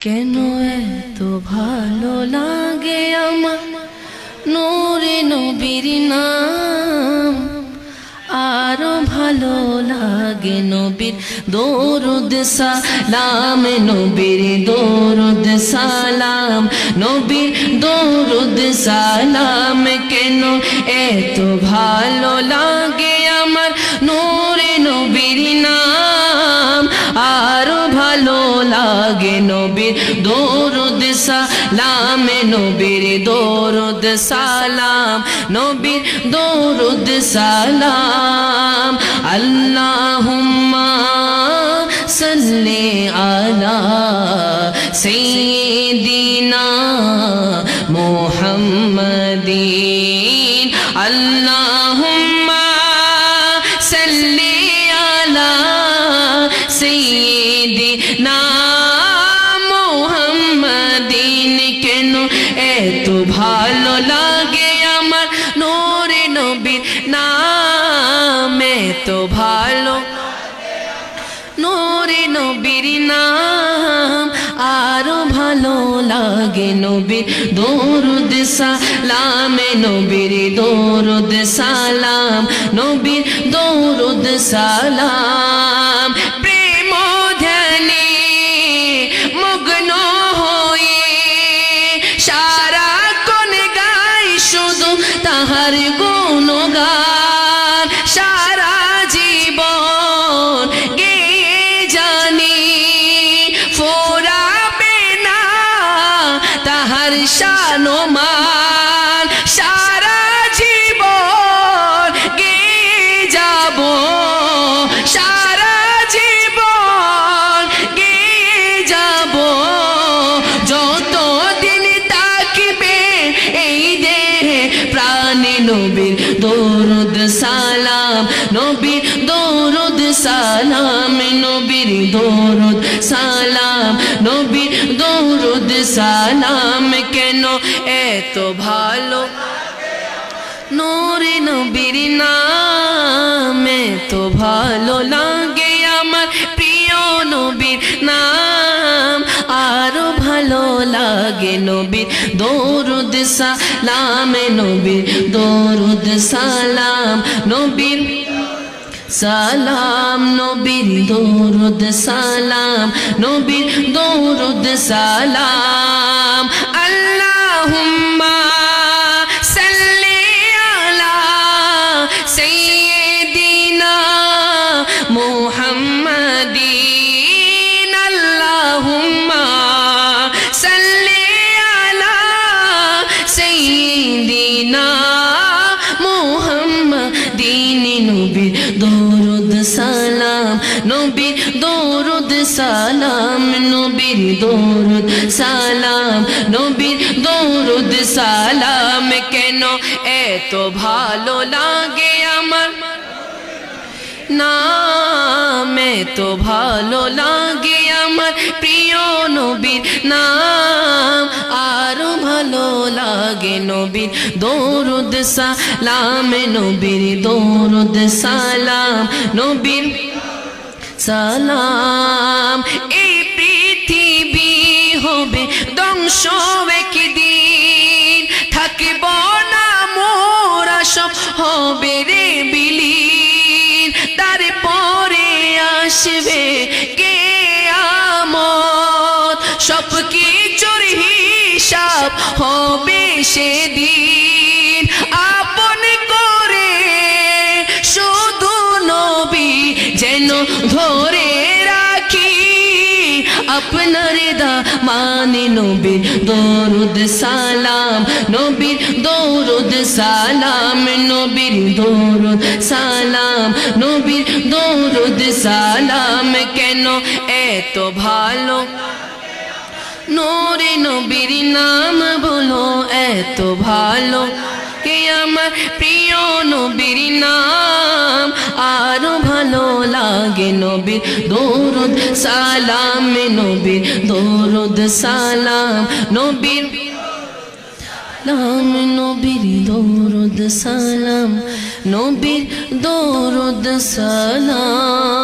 কেন এত ভালো লাগে আমার? নোরে নবীর নাম। আরও ভালো লাগে নবীর দরুদ সালাম, নবীর দরুদ সালাম, নবীর দরুদ সালাম। কেন এত ভালো লাগে আমার? নোরে লাগে নবীর দরুদ সালাম নবীর দরুদ সালাম নবীর দরুদ সালাম আল্লাহুম্মা সাল্লি আলা সাইয়্যিদিনা মুহাম্মাদিন আল্লাহুম্মা সাল্লি আলা সাইয়্যিদিনা এত ভালো। নোরে নবীর নাম, আরও ভালো লাগে নবীর দরুদ সালাম, নবীর দরুদ সালাম, নবীর দরুদ সালাম। শানমান সারা জীবন গে যাব। সারা জীবন গে যাব। যত দিন তাকিবে এই দেহে প্রাণী নবীর দরুদ সালাম, নবীর দরুদ সালাম, নবীর দরুদ সালাম, নবীর দরুদ সালাম এত ভালো। নোরে নবীর নাম এত ভালো লাগে আমার প্রিয় নবীর নাম। আরও ভালো লাগে নবীর দরুদ সালাম, নবীর দরুদ সালাম, নবীর সালাম, নবীর দরুদ সালাম, নবীর দরুদ সালাম। সালাম, নবীর দরুদ সালাম, নবীর দরুদ সালাম, কেন এত ভালো লাগে আমার? নাম তো ভালো লাগে আমার, প্রিয় নবীর নাম। আরও ভালো লাগে নবীর দরুদ সালাম, নবীর দরুদ সালাম, নবীর সালাম। এই পৃথিবী হবে ধ্বংস একদিন। থাকিব না মোরা সব হবে রে বিলীন। তারপরে আসবে কে আমত সব কিছুর হিসাব হবে সেদিন। ধরে রাখি। আপনার দা মানে নবীর দরুদ সালাম, নবীর দরুদ সালাম, নবীর দরুদ সালাম, নবীর দরুদ সালাম কেন এত ভালো? নোরে নবীর নাম বলো, এত ভালো। কে আমার প্রিয় নবীর নাম? লাগে নবীর দৌরদ সালাম নবীর দৌরদ সালাম নবীর সালাম নবীর দৌরদ সালাম নবীর দৌরদ সালাম।